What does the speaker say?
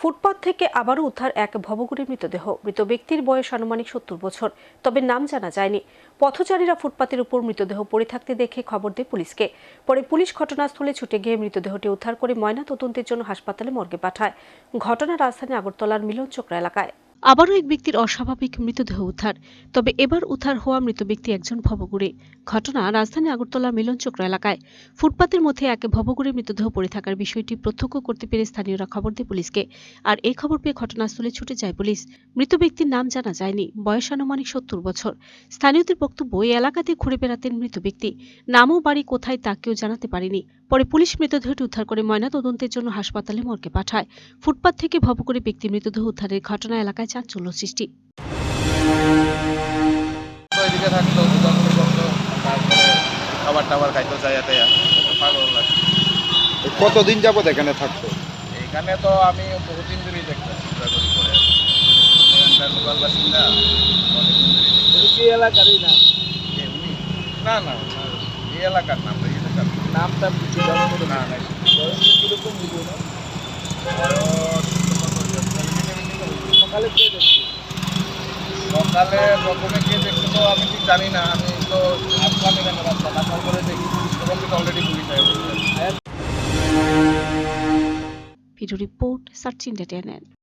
ফুটপাত থেকে আবারও উদ্ধার এক ভবঘুরের মৃতদেহ। মৃত ব্যক্তির বয়স আনুমানিক সত্তর বছর, তবে নাম জানা যায়নি। পথচারীরা ফুটপাতের উপর মৃতদেহ পড়ে থাকতে দেখে খবর দেয় পুলিশকে। পরে পুলিশ ঘটনাস্থলে ছুটে গিয়ে মৃতদেহটি উদ্ধার করে ময়না তদন্তের জন্য হাসপাতালে মর্গে পাঠায়। ঘটনা রাজধানী আগরতলার মিলন মিলনচক্রা এলাকায়। আবারও এক ব্যক্তির অস্বাভাবিক মৃতদেহ উদ্ধার। তবে এবার উদ্ধার হওয়া মৃত ব্যক্তি একজন ভবঘুরে। ঘটনা রাজধানী আগরতলার মিলনচক্র এলাকায়। ফুটপাতের মধ্যে এক ভবঘুরে মৃতদেহ পড়ে থাকার বিষয়টি প্রত্যক্ষ করতে পেরে স্থানীয়রা খবর দেয় পুলিশকে। আর এই খবর পেয়ে ঘটনাস্থলে ছুটে যায় পুলিশ। মৃত ব্যক্তির নাম জানা যায়নি। বয়স আনুমানিক সত্তর বছর। স্থানীয়দের বক্তব্য, এই এলাকাতে ঘুরে বেড়াতেন মৃত ব্যক্তি। নাম ও বাড়ি কোথায় তা কেউ জানাতে পারেনি। পরে পুলিশ মৃতদেহটি উদ্ধার করে ময়না তদন্তের জন্য হাসপাতালে মর্গে পাঠায়। ফুটপাত থেকে ভব করে ব্যক্তি মৃতদেহ উদ্ধারের ঘটনা এলাকায় চাঞ্চল্য সৃষ্টি। খাবার টাবার খাইতো পাগল কতদিন যাবত এখানে থাকতো? এখানে তো আমি বহুদিন ধরেই দেখতাম ঘোরাঘুরি করে। এখানকার লোকাল বাসিন্দা অনেকদিন ধরেই দেখতাম। এলাকারই না? না এই এলাকার নাম নাম। কিছু না না। সকালে কে দেখছে? সকালে প্রথমে কে দেখছে তো আমি ঠিক জানি না আমি তো আসলাম এখানে রাস্তা? আসার পরে দেখি। তখন কিন্তু already police video report search India